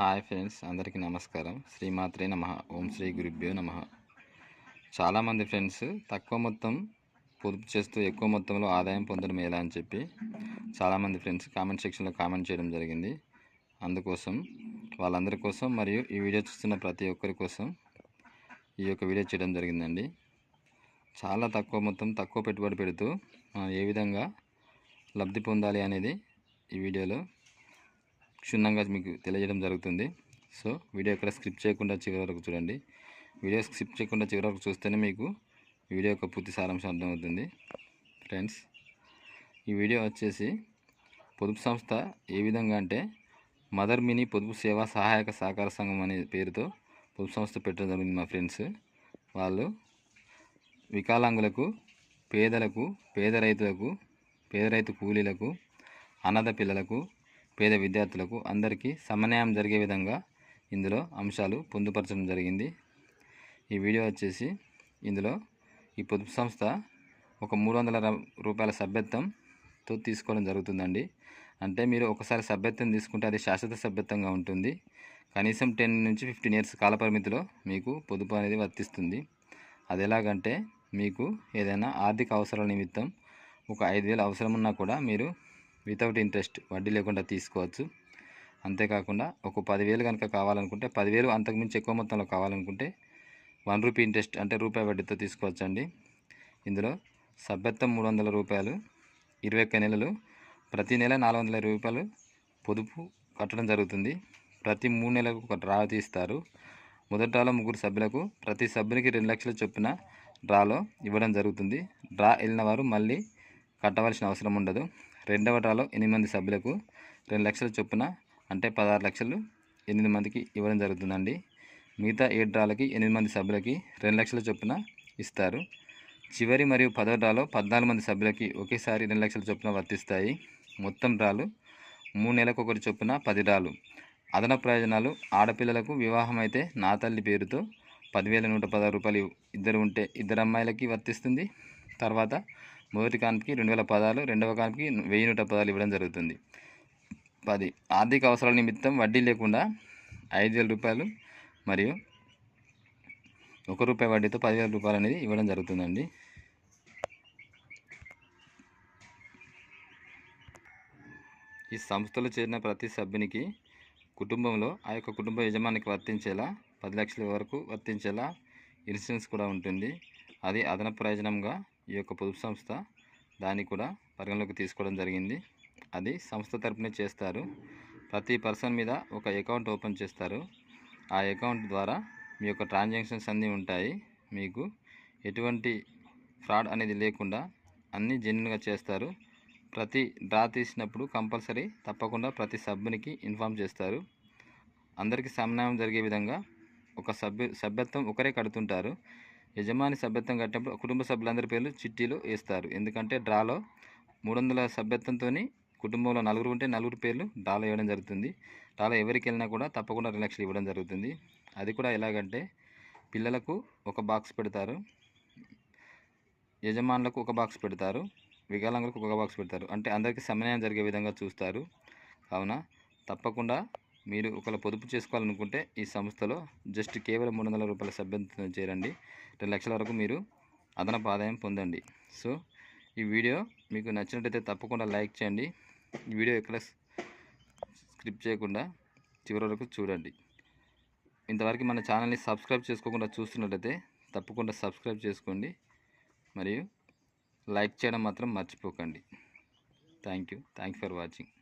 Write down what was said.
Hi friends అందరికీ నమస్కారం. శ్రీమాత్రే నమ ఓం శ్రీ గురుభ్యో నమ. చాలామంది ఫ్రెండ్స్ తక్కువ మొత్తం పొదుపు చేస్తూ ఎక్కువ మొత్తంలో ఆదాయం పొందడం ఎలా అని చెప్పి చాలామంది ఫ్రెండ్స్ కామెంట్ సెక్షన్లో కామెంట్ చేయడం జరిగింది. అందుకోసం వాళ్ళందరి కోసం మరియు ఈ వీడియో చూస్తున్న ప్రతి ఒక్కరి కోసం ఈ యొక్క వీడియో చేయడం జరిగిందండి. చాలా తక్కువ మొత్తం తక్కువ పెట్టుబడి పెడుతూ మనం ఏ విధంగా లబ్ధి పొందాలి అనేది ఈ వీడియోలో క్షుణ్ణంగా మీకు తెలియజేయడం జరుగుతుంది. సో వీడియో ఇక్కడ స్క్రిప్ట్ చేయకుండా చివరి వరకు చూడండి. వీడియో స్క్రిప్ట్ చేయకుండా చివరి వరకు చూస్తేనే మీకు వీడియో యొక్క పూర్తి సారాంశం అర్థమవుతుంది. ఫ్రెండ్స్ ఈ వీడియో వచ్చేసి పొదుపు సంస్థ ఏ విధంగా అంటే మదర్ మినీ పొదుపు సేవా సహాయక సహకార సంఘం అనే పేరుతో పొదుపు సంస్థ పెట్టడం జరిగింది మా ఫ్రెండ్స్. వాళ్ళు వికలాంగులకు పేదలకు పేద రైతులకు పేద రైతు కూలీలకు అనాథ పిల్లలకు పేద విద్యార్థులకు అందరికీ సమన్వయం జరిగే విధంగా ఇందులో అంశాలు పొందుపరచడం జరిగింది. ఈ వీడియో వచ్చేసి ఇందులో ఈ పొదుపు సంస్థ ఒక మూడు వందల ర- రూపాయల సభ్యత్వంతో తీసుకోవడం జరుగుతుందండి. అంటే మీరు ఒకసారి సభ్యత్వం తీసుకుంటే అది శాశ్వత సభ్యత్వంగా ఉంటుంది. కనీసం టెన్ నుంచి ఫిఫ్టీన్ ఇయర్స్ కాలపరిమితిలో మీకు పొదుపు అనేది వర్తిస్తుంది. అది ఎలాగంటే మీకు ఏదైనా ఆర్థిక అవసరాల నిమిత్తం ఒక ఐదు వేలు అవసరం ఉన్నా కూడా మీరు వితౌట్ ఇంట్రెస్ట్ వడ్డీ లేకుండా తీసుకోవచ్చు. అంతేకాకుండా ఒక పదివేలు కనుక కావాలనుకుంటే పదివేలు అంతకుమించి ఎక్కువ మొత్తంలో కావాలనుకుంటే వన్ రూపీ ఇంట్రెస్ట్ అంటే రూపాయి వడ్డీతో తీసుకోవచ్చండి. ఇందులో సభ్యత్వం మూడు వందల రూపాయలు ఇరవై ఒక్క నెలలు ప్రతి నెల నాలుగు వందల రూపాయలు పొదుపు కట్టడం జరుగుతుంది. ప్రతి మూడు నెలలకు ఒక డ్రా తీస్తారు. మొదటలో ముగ్గురు సభ్యులకు ప్రతి సభ్యునికి రెండు లక్షల చొప్పున డ్రాలో ఇవ్వడం జరుగుతుంది. డ్రా వెళ్ళిన వారు మళ్ళీ కట్టవలసిన అవసరం ఉండదు. రెండవ డ్రాలో ఎనిమిది మంది సభ్యులకు రెండు లక్షల చొప్పున అంటే పదహారు లక్షలు ఎనిమిది మందికి ఇవ్వడం జరుగుతుందండి. మిగతా ఏడు డ్రాలకి ఎనిమిది మంది సభ్యులకి రెండు లక్షల చొప్పున ఇస్తారు. చివరి మరియు పదో డ్రాలో పద్నాలుగు మంది సభ్యులకి ఒకేసారి రెండు లక్షల చొప్పున వర్తిస్తాయి. మొత్తం డ్రాలు మూడు నెలలకు ఒకటి చొప్పున పది డ్రాలు అదనపు ప్రయోజనాలు ఆడపిల్లలకు వివాహం అయితే నా తల్లి పేరుతో పదివేల నూట పదహారు రూపాయలు ఇద్దరు ఉంటే ఇద్దరు అమ్మాయిలకి వర్తిస్తుంది. తర్వాత మొదటి కాన్పుకి రెండు వేల పదాలు రెండవ కాన్పుకి వెయ్యి నూట పదాలు ఇవ్వడం జరుగుతుంది. పది ఆర్థిక అవసరాల నిమిత్తం వడ్డీ లేకుండా ఐదు వేల రూపాయలు మరియు ఒక రూపాయి వడ్డీతో పదివేల రూపాయలు అనేది ఇవ్వడం జరుగుతుందండి. ఈ సంస్థలో చేరిన ప్రతి సభ్యునికి కుటుంబంలో ఆ యొక్క కుటుంబ యజమానికి వర్తించేలా పది లక్షల వరకు వర్తించేలా ఇన్సూరెన్స్ కూడా ఉంటుంది. అది అదనపు ప్రయోజనంగా ఈ యొక్క పొదుపు సంస్థ దాన్ని కూడా పరిగణలోకి తీసుకోవడం జరిగింది. అది సంస్థ తరపునే చేస్తారు. ప్రతి పర్సన్ మీద ఒక అకౌంట్ ఓపెన్ చేస్తారు. ఆ అకౌంట్ ద్వారా మీ యొక్క ట్రాన్సాక్షన్స్ అన్నీ ఉంటాయి. మీకు ఎటువంటి ఫ్రాడ్ అనేది లేకుండా అన్నీ జెన్యున్గా చేస్తారు. ప్రతి డ్రా తీసినప్పుడు కంపల్సరీ తప్పకుండా ప్రతి సభ్యునికి ఇన్ఫామ్ చేస్తారు. అందరికీ సమన్వయం జరిగే విధంగా ఒక సభ్యు సభ్యత్వం ఒకరే కడుతుంటారు. యజమాని సభ్యత్వం కట్టినప్పుడు కుటుంబ సభ్యులందరి పేర్లు చిట్టీలు వేస్తారు. ఎందుకంటే డ్రాలో మూడు వందల సభ్యత్వంతో కుటుంబంలో నలుగురు ఉంటే నలుగురు పేర్లు డ్రాలో ఇవ్వడం జరుగుతుంది. డ్రాలో ఎవరికి వెళ్ళినా కూడా తప్పకుండా రెండు లక్షలు ఇవ్వడం జరుగుతుంది. అది కూడా ఎలాగంటే పిల్లలకు ఒక బాక్స్ పెడతారు. యజమానులకు ఒక బాక్స్ పెడతారు. వికలాంగులకు ఒక బాక్స్ పెడతారు. అంటే అందరికీ సమన్వయం జరిగే విధంగా చూస్తారు. కావున తప్పకుండా మీరు ఒకవేళ పొదుపు చేసుకోవాలనుకుంటే ఈ సంస్థలో జస్ట్ కేవలం మూడు వందల రూపాయల సభ్యత్వం చేరండి. రెండు లక్షల వరకు మీరు అదనపు ఆదాయం పొందండి. సో ఈ వీడియో మీకు నచ్చినట్టయితే తప్పకుండా లైక్ చేయండి. ఈ వీడియో ఎక్కడ స్క్రిప్ట్ చేయకుండా చివరి వరకు చూడండి. ఇంతవరకు మన ఛానల్ని సబ్స్క్రైబ్ చేసుకోకుండా చూస్తున్నట్లయితే తప్పకుండా సబ్స్క్రైబ్ చేసుకోండి. మరియు లైక్ చేయడం మాత్రం మర్చిపోకండి. Thank you. Thank for watching.